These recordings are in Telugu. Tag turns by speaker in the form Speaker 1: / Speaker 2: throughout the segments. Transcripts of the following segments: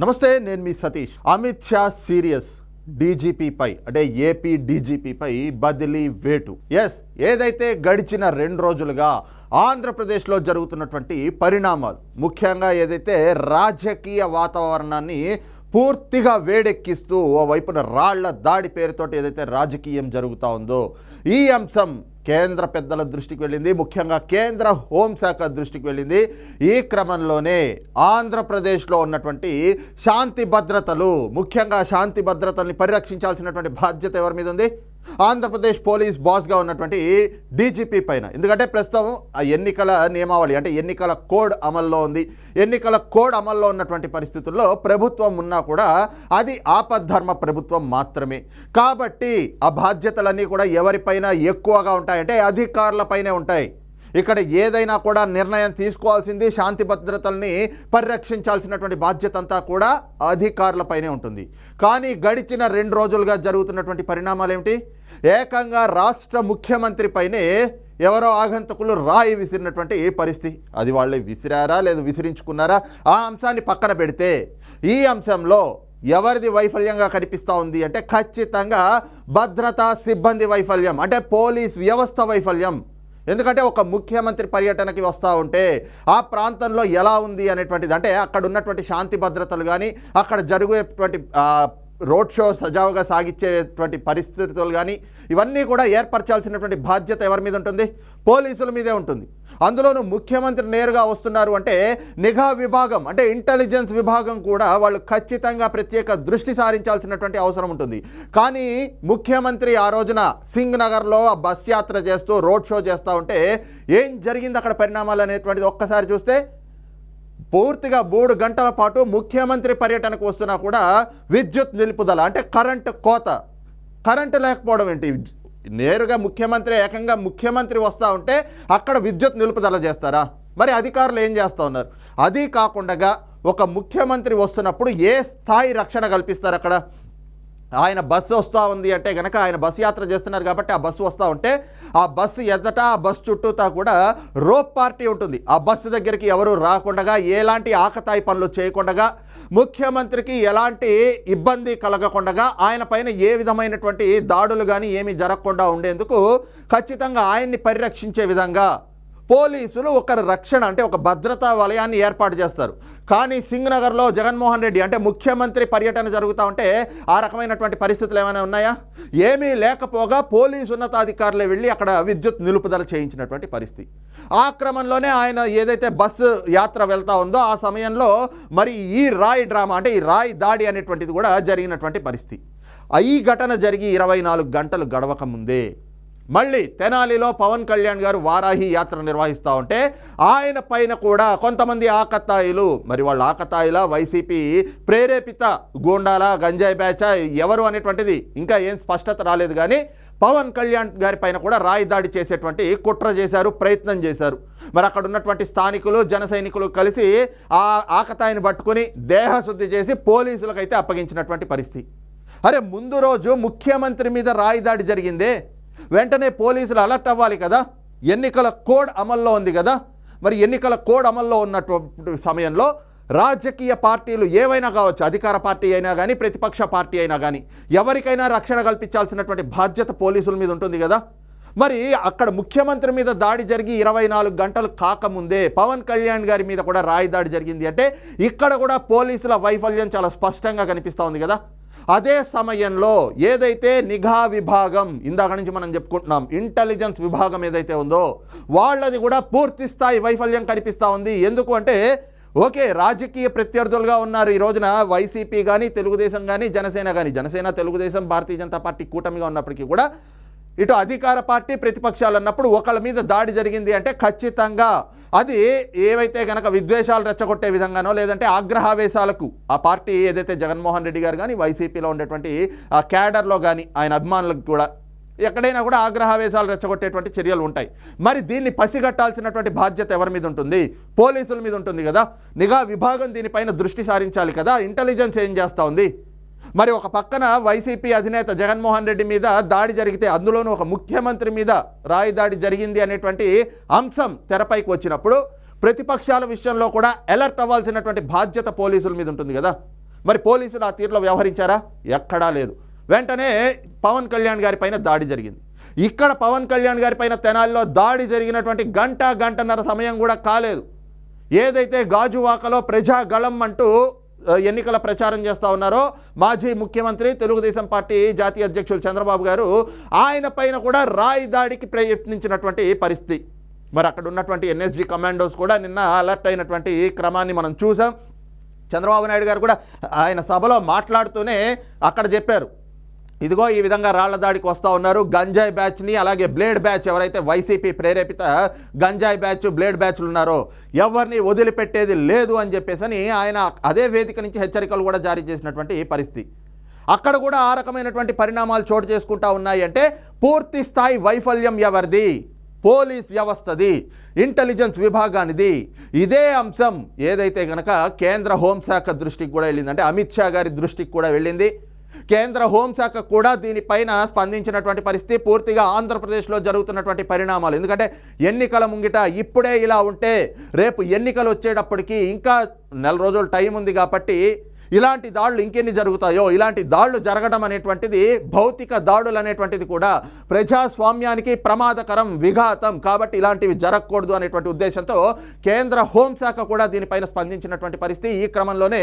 Speaker 1: నమస్తే నేను మీ సతీష్. అమిత్ షా సీరియస్ డీజీపీపై అంటే ఏపీ డీజీపీపై బదిలీ వేటు. ఎస్ ఏదైతే గడిచిన రెండు రోజులుగా ఆంధ్రప్రదేశ్లో జరుగుతున్నటువంటి పరిణామాలు ముఖ్యంగా ఏదైతే రాజకీయ వాతావరణాన్ని పూర్తిగా వేడెక్కిస్తూ ఓ వైపున రాళ్ళ దాడి పేరుతోటి ఏదైతే రాజకీయం జరుగుతూ ఉందో ఈ అంశం కేంద్ర పెద్దల దృష్టికి వెళ్ళింది. ముఖ్యంగా కేంద్ర హోంశాఖ దృష్టికి వెళ్ళింది. ఈ క్రమంలోనే ఆంధ్రప్రదేశ్లో ఉన్నటువంటి శాంతి భద్రతలు ముఖ్యంగా శాంతి భద్రతల్ని పరిరక్షించాల్సినటువంటి బాధ్యత ఎవరి మీద ఉంది? ఆంధ్రప్రదేశ్ పోలీస్ బాస్గా ఉన్నటువంటి డీజీపీ పైన. ఎందుకంటే ప్రస్తుతం ఆ ఎన్నికల నియమావళి అంటే ఎన్నికల కోడ్ అమల్లో ఉంది. ఎన్నికల కోడ్ అమల్లో ఉన్నటువంటి పరిస్థితుల్లో ప్రభుత్వం ఉన్నా కూడా అది ఆపద్ధర్మ ప్రభుత్వం మాత్రమే. కాబట్టి ఆ బాధ్యతలన్నీ కూడా ఎవరిపైన ఎక్కువగా ఉంటాయంటే అధికారులపైనే ఉంటాయి. ఇక్కడ ఏదైనా కూడా నిర్ణయం తీసుకోవాల్సింది శాంతి భద్రతల్ని పరిరక్షించాల్సినటువంటి బాధ్యత అంతా కూడా అధికారులపైనే ఉంటుంది. కానీ గడిచిన రెండు రోజులుగా జరుగుతున్నటువంటి పరిణామాలు ఏమిటి ఏకంగా రాష్ట్ర ముఖ్యమంత్రి పైనే ఎవరో ఆగంతకులు రాయి విసిరినటువంటి ఏ పరిస్థితి అది వాళ్ళు విసిరారా లేదా విసిరించుకున్నారా? ఆ అంశాన్ని పక్కన పెడితే ఈ అంశంలో ఎవరిది వైఫల్యంగా కనిపిస్తూ ఉంది అంటే ఖచ్చితంగా భద్రతా సిబ్బంది వైఫల్యం అంటే పోలీస్ వ్యవస్థ వైఫల్యం. ఎందుకంటే ఒక ముఖ్యమంత్రి పర్యటనకి వస్తూ ఉంటే ఆ ప్రాంతంలో ఎలా ఉంది అనేటువంటిది అంటే అక్కడ ఉన్నటువంటి శాంతి భద్రతలు కానీ అక్కడ జరిగేటువంటి రోడ్ షో సజావుగా సాగిచ్చేటువంటి పరిస్థితులు కానీ ఇవన్నీ కూడా ఏర్పరచాల్సినటువంటి బాధ్యత ఎవరి మీద ఉంటుంది? పోలీసుల మీదే ఉంటుంది. అందులోనూ ముఖ్యమంత్రి నేరుగా వస్తున్నారు అంటే నిఘా విభాగం అంటే ఇంటెలిజెన్స్ విభాగం కూడా వాళ్ళు ఖచ్చితంగా ప్రత్యేక దృష్టి సారించాల్సినటువంటి అవసరం ఉంటుంది. కానీ ముఖ్యమంత్రి ఆ రోజున సింగ్ నగర్లో బస్ యాత్ర చేస్తూ రోడ్ షో చేస్తూ ఉంటే ఏం జరిగింది అక్కడ పరిణామాలు అనేటువంటిది ఒక్కసారి చూస్తే? పూర్తిగా మూడు గంటల పాటు ముఖ్యమంత్రి పర్యటనకు వస్తున్నా కూడా విద్యుత్ నిలుపుదల అంటే కరెంటు కోత. కరెంటు లేకపోవడం ఏంటి? నేరుగా ముఖ్యమంత్రి ఏకంగా ముఖ్యమంత్రి వస్తూ ఉంటే అక్కడ విద్యుత్ నిలుపుదల చేస్తారా? మరి అధికారులు ఏం చేస్తూ ఉన్నారు? అది కాకుండా ఒక ముఖ్యమంత్రి వస్తున్నప్పుడు ఏ స్థాయి రక్షణ కల్పిస్తారు అక్కడ? ఆయన బస్సు వస్తూ ఉంది అంటే కనుక ఆయన బస్సు యాత్ర చేస్తున్నారు కాబట్టి ఆ బస్సు వస్తూ ఉంటే ఆ బస్సు ఎదట ఆ బస్సు చుట్టూతా కూడా రోప్ పార్టీ ఉంటుంది. ఆ బస్సు దగ్గరికి ఎవరు రాకుండా ఎలాంటి ఆకతాయి పనులు చేయకుండా ముఖ్యమంత్రికి ఎలాంటి ఇబ్బంది కలగకుండా ఆయన పైన ఏ విధమైనటువంటి దాడులు కానీ ఏమీ జరగకుండా ఉండేందుకు ఖచ్చితంగా ఆయన్ని పరిరక్షించే విధంగా పోలీసులు ఒక రక్షణ అంటే ఒక భద్రతా వలయాన్ని ఏర్పాటు చేస్తారు. కానీ సింగనగర్లో జగన్మోహన్ రెడ్డి అంటే ముఖ్యమంత్రి పర్యటన జరుగుతూ ఉంటే ఆ రకమైనటువంటి పరిస్థితులు ఏమైనా ఉన్నాయా? ఏమీ లేకపోగా పోలీసు ఉన్నతాధికారులే వెళ్ళి అక్కడ విద్యుత్ నిలుపుదల చేయించినటువంటి పరిస్థితి. ఆ క్రమంలోనే ఆయన ఏదైతే బస్సు యాత్ర వెళ్తా ఉందో ఆ సమయంలో మరి ఈ రాయి డ్రామా అంటే ఈ రాయి దాడి అనేటువంటిది కూడా జరిగినటువంటి పరిస్థితి. ఈ ఘటన జరిగి ఇరవై నాలుగు గంటలు గడవక ముందే మళ్ళీ తెనాలిలో పవన్ కళ్యాణ్ గారు వారాహి యాత్ర నిర్వహిస్తూ ఉంటే ఆయన పైన కూడా కొంతమంది ఆకతాయిలు మరి వాళ్ళ ఆకతాయిల వైసీపీ ప్రేరేపిత గూండాల గంజాయి బ్యాచ ఎవరు అనేటువంటిది ఇంకా ఏం స్పష్టత రాలేదు కానీ పవన్ కళ్యాణ్ గారి పైన కూడా రాయి దాడి చేసేటువంటి కుట్ర చేశారు ప్రయత్నం చేశారు. మరి అక్కడ ఉన్నటువంటి స్థానికులు జన సైనికులు కలిసి ఆ ఆకతాయిని పట్టుకుని దేహశుద్ధి చేసి పోలీసులకైతే అప్పగించినటువంటి పరిస్థితి. అరే ముందు రోజు ముఖ్యమంత్రి మీద రాయి దాడి జరిగిందే వెంటనే పోలీసులు అలర్ట్ అవ్వాలి కదా. ఎన్నికల కోడ్ అమల్లో ఉంది కదా. మరి ఎన్నికల కోడ్ అమల్లో ఉన్నటువంటి సమయంలో రాజకీయ పార్టీలు ఏవైనా కావచ్చు అధికార పార్టీ అయినా కానీ ప్రతిపక్ష పార్టీ అయినా కానీ ఎవరికైనా రక్షణ కల్పించాల్సినటువంటి బాధ్యత పోలీసుల మీద ఉంటుంది కదా. మరి అక్కడ ముఖ్యమంత్రి మీద దాడి జరిగి ఇరవై నాలుగు గంటలు కాకముందే పవన్ కళ్యాణ్ గారి మీద కూడా రాయి దాడి జరిగింది అంటే ఇక్కడ కూడా పోలీసుల వైఫల్యం చాలా స్పష్టంగా కనిపిస్తూ ఉంది కదా. అదే సమయంలో ఏదైతే నిఘా విభాగం ఇందాక నుంచి మనం చెప్పుకుంటున్నాం ఇంటెలిజెన్స్ విభాగం ఏదైతే ఉందో వాళ్ళది కూడా పూర్తి స్థాయి వైఫల్యం కనిపిస్తూ ఉంది. ఎందుకు అంటే ఓకే రాజకీయ ప్రత్యర్థులుగా ఉన్నారు ఈ రోజున వైసీపీ కానీ తెలుగుదేశం కానీ జనసేన కానీ జనసేన తెలుగుదేశం భారతీయ జనతా పార్టీ కూటమిగా ఉన్నప్పటికీ కూడా ఇటు అధికార పార్టీ ప్రతిపక్షాలు అన్నప్పుడు ఒకళ్ళ మీద దాడి జరిగింది అంటే ఖచ్చితంగా అది ఏవైతే గనక విద్వేషాలు రెచ్చగొట్టే విధంగానో లేదంటే ఆగ్రహావేశాలకు ఆ పార్టీ ఏదైతే జగన్మోహన్ రెడ్డి గారు కానీ వైసీపీలో ఉండేటువంటి ఆ క్యాడర్లో కానీ ఆయన అభిమానులకు కూడా ఎక్కడైనా కూడా ఆగ్రహావేశాలు రెచ్చగొట్టేటువంటి చర్యలు ఉంటాయి. మరి దీన్ని పసిగట్టాల్సినటువంటి బాధ్యత ఎవరి మీద ఉంటుంది? పోలీసుల మీద ఉంటుంది కదా. నిఘా విభాగం దీనిపైన దృష్టి సారించాలి కదా. ఇంటెలిజెన్స్ ఏం చేస్తూ ఉంది? మరి ఒక పక్కన వైసీపీ అధినేత జగన్మోహన్ రెడ్డి మీద దాడి జరిగితే అందులోనూ ఒక ముఖ్యమంత్రి మీద రాయి దాడి జరిగింది అనేటువంటి అంశం తెరపైకి వచ్చినప్పుడు ప్రతిపక్షాల విషయంలో కూడా అలర్ట్ అవ్వాల్సినటువంటి బాధ్యత పోలీసుల మీద ఉంటుంది కదా. మరి పోలీసులు ఆ తీరులో వ్యవహరించారా? ఎక్కడా లేదు. వెంటనే పవన్ కళ్యాణ్ గారి పైన దాడి జరిగింది. ఇక్కడ పవన్ కళ్యాణ్ గారి పైన తెనాలిలో దాడి జరిగినటువంటి గంట గంటన్నర సమయం కూడా కాలేదు. ఏదైతే గాజువాకలో ప్రజాగళం అంటూ ఎన్నికల ప్రచారం చేస్తూ ఉన్నారో మాజీ ముఖ్యమంత్రి తెలుగుదేశం పార్టీ జాతీయ అధ్యక్షులు చంద్రబాబు గారు ఆయన పైన కూడా రాయి దాడికి ప్రయత్నించినటువంటి పరిస్థితి. మరి అక్కడ ఉన్నటువంటి ఎన్ఎస్జీ కమాండోస్ కూడా నిన్న అలర్ట్ అయినటువంటి క్రమాన్ని మనం చూసాం. చంద్రబాబు నాయుడు గారు కూడా ఆయన సభలో మాట్లాడుతూనే అక్కడ చెప్పారు. ఇదిగో ఈ విధంగా రాళ్ళ దాడికి వస్తూ ఉన్నారు. గంజాయి బ్యాచ్ని అలాగే బ్లేడ్ బ్యాచ్ ఎవరైతే వైసీపీ ప్రేరేపిత గంజాయి బ్యాచ్ బ్లేడ్ బ్యాచ్లు ఉన్నారో ఎవరిని వదిలిపెట్టేది లేదు అని చెప్పేసి ఆయన అదే వేదిక నుంచి హెచ్చరికలు కూడా జారీ చేసినటువంటి పరిస్థితి. అక్కడ కూడా ఆ రకమైనటువంటి పరిణామాలు చోటు చేసుకుంటా ఉన్నాయి అంటే పూర్తి స్థాయి వైఫల్యం ఎవరిది? పోలీస్ వ్యవస్థది ఇంటెలిజెన్స్ విభాగానిది. ఇదే అంశం ఏదైతే గనక కేంద్ర హోంశాఖ దృష్టికి కూడా వెళ్ళింది అంటే అమిత్ షా గారి దృష్టికి కూడా వెళ్ళింది. కేంద్ర హోంశాఖ కూడా దీనిపైన స్పందించినటువంటి పరిస్థితి పూర్తిగా ఆంధ్రప్రదేశ్లో జరుగుతున్నటువంటి పరిణామాలు. ఎందుకంటే ఎన్నికల ముంగిట ఇప్పుడే ఇలా ఉంటే రేపు ఎన్నికలు వచ్చేటప్పటికి ఇంకా నెల రోజులు టైం ఉంది కాబట్టి ఇలాంటి దాడులు ఇంకెన్ని జరుగుతాయో ఇలాంటి దాడులు జరగడం అనేటువంటిది భౌతిక దాడులు అనేటువంటిది కూడా ప్రజాస్వామ్యానికి ప్రమాదకరం విఘాతం. కాబట్టి ఇలాంటివి జరగకూడదు అనేటువంటి ఉద్దేశంతో కేంద్ర హోంశాఖ కూడా దీనిపైన స్పందించినటువంటి పరిస్థితి ఈ క్రమంలోనే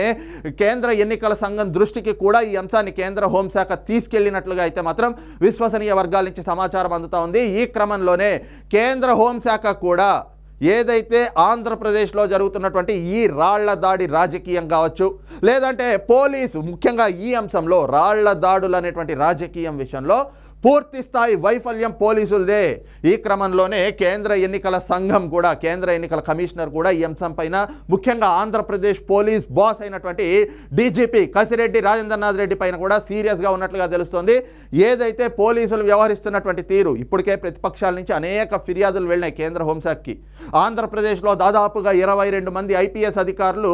Speaker 1: కేంద్ర ఎన్నికల సంఘం దృష్టికి కూడా ఈ అంశాన్ని కేంద్ర హోంశాఖ తీసుకెళ్ళినట్లుగా అయితే మాత్రం విశ్వసనీయ వర్గాల నుంచి సమాచారం అందుతా ఉంది. ఈ క్రమంలోనే కేంద్ర హోంశాఖ కూడా ఏదైతే ఆంధ్రప్రదేశ్లో జరుగుతున్నటువంటి ఈ రాళ్ళ దాడి రాజకీయం కావచ్చు లేదంటే పోలీసు ముఖ్యంగా ఈ అంశంలో రాళ్ళ దాడులు అనేటువంటి రాజకీయం విషయంలో పూర్తి స్థాయి వైఫల్యం పోలీసులదే. ఈ క్రమంలోనే కేంద్ర ఎన్నికల సంఘం కూడా కేంద్ర ఎన్నికల కమిషనర్ కూడా ఈ అంశం పైన ముఖ్యంగా ఆంధ్రప్రదేశ్ పోలీస్ బాస్ అయినటువంటి డీజీపీ కసిరెడ్డి రాజేంద్రనాథ్ రెడ్డి పైన కూడా సీరియస్గా ఉన్నట్లుగా తెలుస్తోంది. ఏదైతే పోలీసులు వ్యవహరిస్తున్నటువంటి తీరు ఇప్పటికే ప్రతిపక్షాల నుంచి అనేక ఫిర్యాదులు వెళ్ళినాయి కేంద్ర హోంశాఖకి. ఆంధ్రప్రదేశ్లో దాదాపుగా ఇరవై రెండు మంది ఐపీఎస్ అధికారులు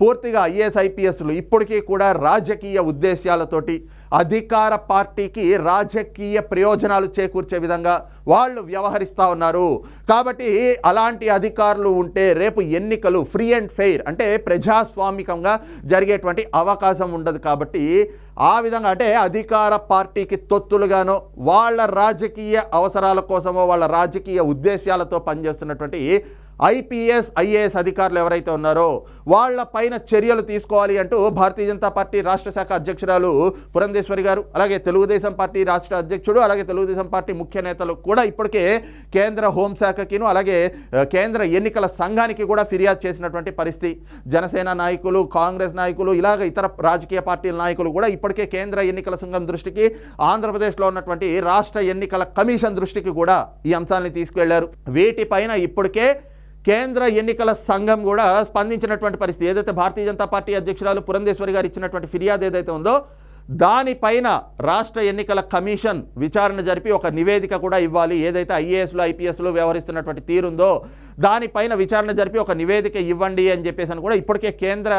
Speaker 1: పూర్తిగా ఐఏఎస్ ఐపీఎస్లు ఇప్పటికీ కూడా రాజకీయ ఉద్దేశాలతోటి అధికార పార్టీకి రాజకీయ ప్రయోజనాలు చేకూర్చే విధంగా వాళ్ళు వ్యవహరిస్తూ ఉన్నారు. కాబట్టి అలాంటి అధికారులు ఉంటే రేపు ఎన్నికలు ఫ్రీ అండ్ ఫెయిర్ అంటే ప్రజాస్వామికంగా జరిగేటువంటి అవకాశం ఉండదు కాబట్టి ఆ విధంగా అంటే అధికార పార్టీకి తొత్తులుగానో వాళ్ళ రాజకీయ అవసరాల కోసమో వాళ్ళ రాజకీయ ఉద్దేశాలతో పనిచేస్తున్నటువంటి ఐపీఎస్ ఐఏఎస్ అధికారులు ఎవరైతే ఉన్నారో వాళ్ళ పైన చర్యలు తీసుకోవాలి అంటూ భారతీయ జనతా పార్టీ రాష్ట్ర శాఖ అధ్యక్షురాలు పురంధేశ్వరి గారు అలాగే తెలుగుదేశం పార్టీ రాష్ట్ర అధ్యక్షుడు అలాగే తెలుగుదేశం పార్టీ ముఖ్య నేతలు కూడా ఇప్పటికే కేంద్ర హోంశాఖకిను అలాగే కేంద్ర ఎన్నికల సంఘానికి కూడా ఫిర్యాదు చేసినటువంటి పరిస్థితి. జనసేన నాయకులు కాంగ్రెస్ నాయకులు ఇలాగ ఇతర రాజకీయ పార్టీల నాయకులు కూడా ఇప్పటికే కేంద్ర ఎన్నికల సంఘం దృష్టికి ఆంధ్రప్రదేశ్లో ఉన్నటువంటి రాష్ట్ర ఎన్నికల కమిషన్ దృష్టికి కూడా ఈ అంశాలని తీసుకువెళ్ళారు. వీటిపైన ఇప్పటికే కేంద్ర ఎన్నికల సంఘం కూడా స్పందించినటువంటి పరిస్థితి. ఏదైతే భారతీయ జనతా పార్టీ అధ్యక్షురాలు పురంధేశ్వరి గారు ఇచ్చినటువంటి ఫిర్యాదు ఏదైతే ఉందో దానిపైన రాష్ట్ర ఎన్నికల కమిషన్ విచారణ జరిపి ఒక నివేదిక కూడా ఇవ్వాలి. ఏదైతే ఐఏఎస్లు ఐపీఎస్లు వ్యవహరిస్తున్నటువంటి తీరుందో దానిపైన విచారణ జరిపి ఒక నివేదిక ఇవ్వండి అని చెప్పేసి అని కూడా ఇప్పటికే కేంద్ర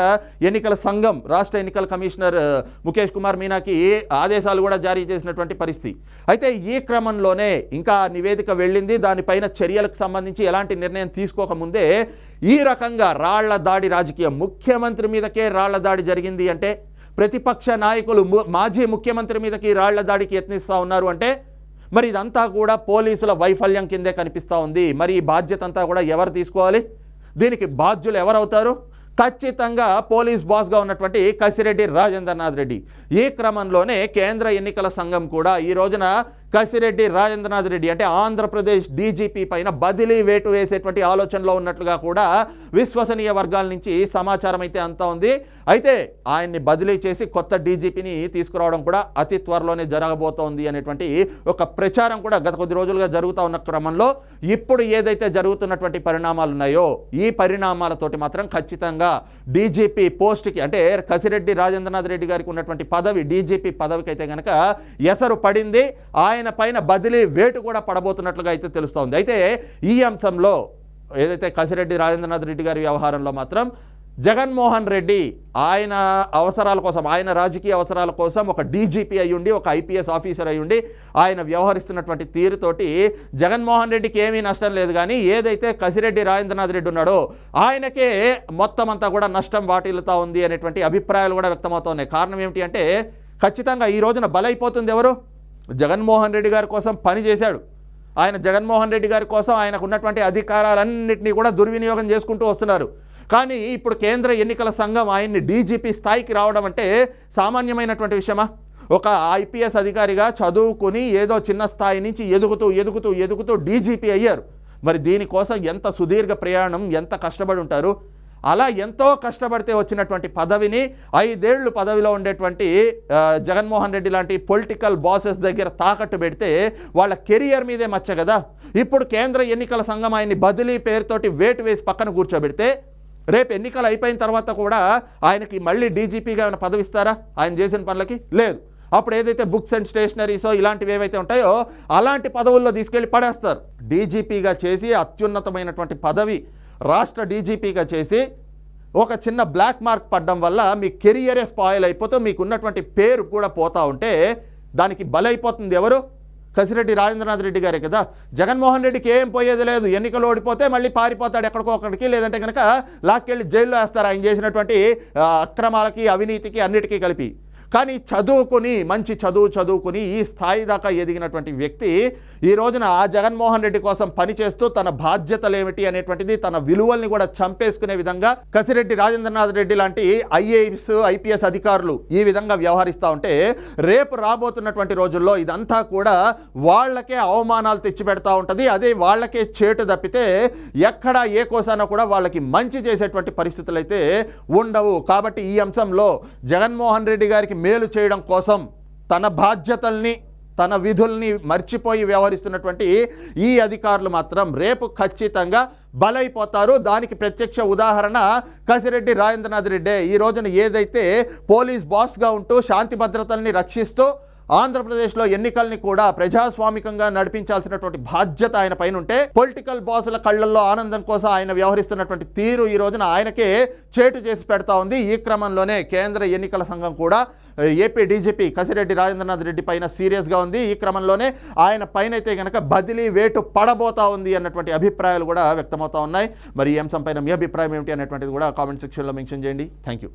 Speaker 1: ఎన్నికల సంఘం రాష్ట్ర ఎన్నికల కమిషనర్ ముఖేష్ కుమార్ మీనాకి ఆదేశాలు కూడా జారీ చేసినటువంటి పరిస్థితి. అయితే ఈ క్రమంలోనే ఇంకా నివేదిక వెళ్ళింది. దానిపైన చర్యలకు సంబంధించి ఎలాంటి నిర్ణయం తీసుకోకముందే ఈ రకంగా రాళ్ళ దాడి రాజకీయం ముఖ్యమంత్రి మీదకే రాళ్ళ దాడి జరిగింది అంటే ప్రతిపక్ష నాయకులు ము- మాజీ ముఖ్యమంత్రి మీదకి రాళ్ళ దాడికి యత్నిస్తూ ఉన్నారు అంటే మరి ఇదంతా కూడా పోలీసుల వైఫల్యం కిందే కనిపిస్తూ ఉంది. మరి ఈ బాధ్యత అంతా కూడా ఎవరు తీసుకోవాలి? దీనికి బాధ్యులు ఎవరవుతారు? ఖచ్చితంగా పోలీస్ బాస్గా ఉన్నటువంటి కసిరెడ్డి రాజేంద్రనాథ్ రెడ్డి. ఈ క్రమంలోనే కేంద్ర ఎన్నికల సంఘం కూడా ఈ రోజున కసిరెడ్డి రాజేంద్రనాథ్ రెడ్డి అంటే ఆంధ్రప్రదేశ్ డీజీపీ పైన బదిలీ వేటు వేసేటువంటి ఆలోచనలో ఉన్నట్లుగా కూడా విశ్వసనీయ వర్గాల నుంచి సమాచారం అయితే అంతా ఉంది. అయితే ఆయన్ని బదిలీ చేసి కొత్త డీజీపీని తీసుకురావడం కూడా అతి త్వరలోనే జరగబోతోంది అనేటువంటి ఒక ప్రచారం కూడా గత కొద్ది రోజులుగా జరుగుతూ ఉన్న క్రమంలో ఇప్పుడు ఏదైతే జరుగుతున్నటువంటి పరిణామాలు ఉన్నాయో ఈ పరిణామాలతోటి మాత్రం ఖచ్చితంగా డీజీపీ పోస్ట్కి అంటే కసిరెడ్డి రాజేంద్రనాథ్ రెడ్డి గారికి ఉన్నటువంటి పదవి డీజీపీ పదవికి అయితే కనుక ఎసరు పడింది. ఆయన పైన బదిలీ వేటు కూడా పడబోతున్నట్లుగా అయితే తెలుస్తోంది. అయితే ఈ అంశంలో ఏదైతే కసిరెడ్డి రాజేంద్రనాథ్ రెడ్డి గారి వ్యవహారంలో మాత్రం జగన్మోహన్ రెడ్డి ఆయన అవసరాల కోసం ఆయన రాజకీయ అవసరాల కోసం ఒక డీజీపీ అయ్యుండి ఒక ఐపీఎస్ ఆఫీసర్ అయ్యుండి ఆయన వ్యవహరిస్తున్నటువంటి తీరుతోటి జగన్మోహన్ రెడ్డికి ఏమీ నష్టం లేదు. కానీ ఏదైతే కసిరెడ్డి రాజేంద్రనాథ్ రెడ్డి ఉన్నాడో ఆయనకే మొత్తం అంతా కూడా నష్టం వాటిల్లుతా ఉంది అనేటువంటి అభిప్రాయాలు కూడా వ్యక్తమవుతున్నాయి కారణం ఏమిటి అంటే ఖచ్చితంగా ఈ రోజున బలైపోతుంది ఎవరు? జగన్మోహన్ రెడ్డి గారి కోసం పని చేశాడు. ఆయన జగన్మోహన్ రెడ్డి గారి కోసం ఆయనకు ఉన్నటువంటి అధికారాలన్నింటినీ కూడా దుర్వినియోగం చేసుకుంటూ వస్తున్నారు. కానీ ఇప్పుడు కేంద్ర ఎన్నికల సంఘం ఆయన్ని డీజీపీ స్థాయికి రావడం అంటే సామాన్యమైనటువంటి విషయమా? ఒక ఐపీఎస్ అధికారిగా చదువుకుని ఏదో చిన్న స్థాయి నుంచి ఎదుగుతూ ఎదుగుతూ ఎదుగుతూ డీజీపీ అయ్యారు. మరి దీనికోసం ఎంత సుదీర్ఘ ప్రయాణం ఎంత కష్టపడి ఉంటారు? అలా ఎంతో కష్టపడితే వచ్చినటువంటి పదవిని ఐదేళ్ళు పదవిలో ఉండేటువంటి జగన్మోహన్ రెడ్డి లాంటి పొలిటికల్ బాసెస్ దగ్గర తాకట్టు పెడితే వాళ్ళ కెరియర్ మీదే మచ్చ కదా? ఇప్పుడు కేంద్ర ఎన్నికల సంఘం ఆయన్ని బదిలీ పేరుతోటి వేటు వేసి పక్కన కూర్చోబెడితే రేపు ఎన్నికలు అయిపోయిన తర్వాత కూడా ఆయనకి మళ్ళీ డీజీపీగా ఏమైనా పదవిస్తారా ఆయన చేసిన పనులకి? లేదు. అప్పుడు ఏదైతే బుక్స్ అండ్ స్టేషనరీసో ఇలాంటివి ఏవైతే ఉంటాయో అలాంటి పదవుల్లో తీసుకెళ్ళి పడేస్తారు. డీజీపీగా చేసి అత్యున్నతమైనటువంటి పదవి రాష్ట్ర డీజీపీగా చేసి ఒక చిన్న బ్లాక్ మార్క్ పడడం వల్ల మీ కెరియరే స్పాయిల్ అయిపోతే మీకు ఉన్నటువంటి పేరు కూడా పోతా ఉంటే దానికి బలైపోతుంది ఎవరు? కసిరెడ్డి రాజేంద్రనాథ్ రెడ్డి గారే కదా? జగన్మోహన్ రెడ్డికి ఏం పోయేది లేదు. ఎన్నికలు ఓడిపోతే మళ్ళీ పారిపోతాడు ఎక్కడికో ఒకరికి లేదంటే కనుక లాక్కెళ్ళి జైల్లో వేస్తారు. ఆయన చేసినటువంటి అక్రమాలకి అవినీతికి అన్నిటికీ కలిపి. కానీ చదువుకుని మంచి చదువు చదువుకుని ఈ స్థాయి దాకా ఎదిగినటువంటి వ్యక్తి ఈ రోజున ఆ జగన్మోహన్ రెడ్డి కోసం పనిచేస్తూ తన బాధ్యతలు ఏమిటి అనేటువంటిది తన విలువల్ని కూడా చంపేసుకునే విధంగా కసిరెడ్డి రాజేంద్రనాథ్ రెడ్డి లాంటి ఐఏఎస్ ఐపీఎస్ అధికారులు ఈ విధంగా వ్యవహరిస్తూ ఉంటే రేపు రాబోతున్నటువంటి రోజుల్లో ఇదంతా కూడా వాళ్ళకే అవమానాలు తెచ్చిపెడతా ఉంటుంది. అదే వాళ్ళకే చేటు తప్పితే ఎక్కడ ఏ కోసానో కూడా వాళ్ళకి మంచి చేసేటువంటి పరిస్థితులు అయితే ఉండవు. కాబట్టి ఈ అంశంలో జగన్మోహన్ రెడ్డి గారికి మేలు చేయడం కోసం తన బాధ్యతల్ని తన విధుల్ని మర్చిపోయి వ్యవహరిస్తున్నటువంటి ఈ అధికారులు మాత్రం రేపు ఖచ్చితంగా బలైపోతారు. దానికి ప్రత్యక్ష ఉదాహరణ కసిరెడ్డి రాజేంద్రనాథ్ రెడ్డే. ఈ రోజున ఏదైతే పోలీస్ బాస్గా ఉంటూ శాంతి భద్రతల్ని రక్షిస్తూ ఆంధ్రప్రదేశ్లో ఎన్నికల్ని కూడా ప్రజాస్వామికంగా నడిపించాల్సినటువంటి బాధ్యత ఆయన పైన ఉంటే పొలిటికల్ బాసుల కళ్ళల్లో ఆనందం కోసం ఆయన వ్యవహరిస్తున్నటువంటి తీరు ఈ రోజున ఆయనకే చేటు చేసి పెడతా ఉంది. ఈ క్రమంలోనే కేంద్ర ఎన్నికల సంఘం కూడా ఏపీ డీజీపీ కసిరెడ్డి రాజేంద్రనాథ్ రెడ్డి పైన సీరియస్గా ఉంది. ఈ క్రమంలోనే ఆయన పైన అయితే కనుక బదిలీ వేటు పడబోతా ఉంది అన్నటువంటి అభిప్రాయాలు కూడా వ్యక్తమవుతా ఉన్నాయి. మరి ఈ అంశం పైన మీ అభిప్రాయం ఏమిటి అనేటువంటిది కూడా కామెంట్ సెక్షన్లో మెన్షన్ చేయండి. Thank you.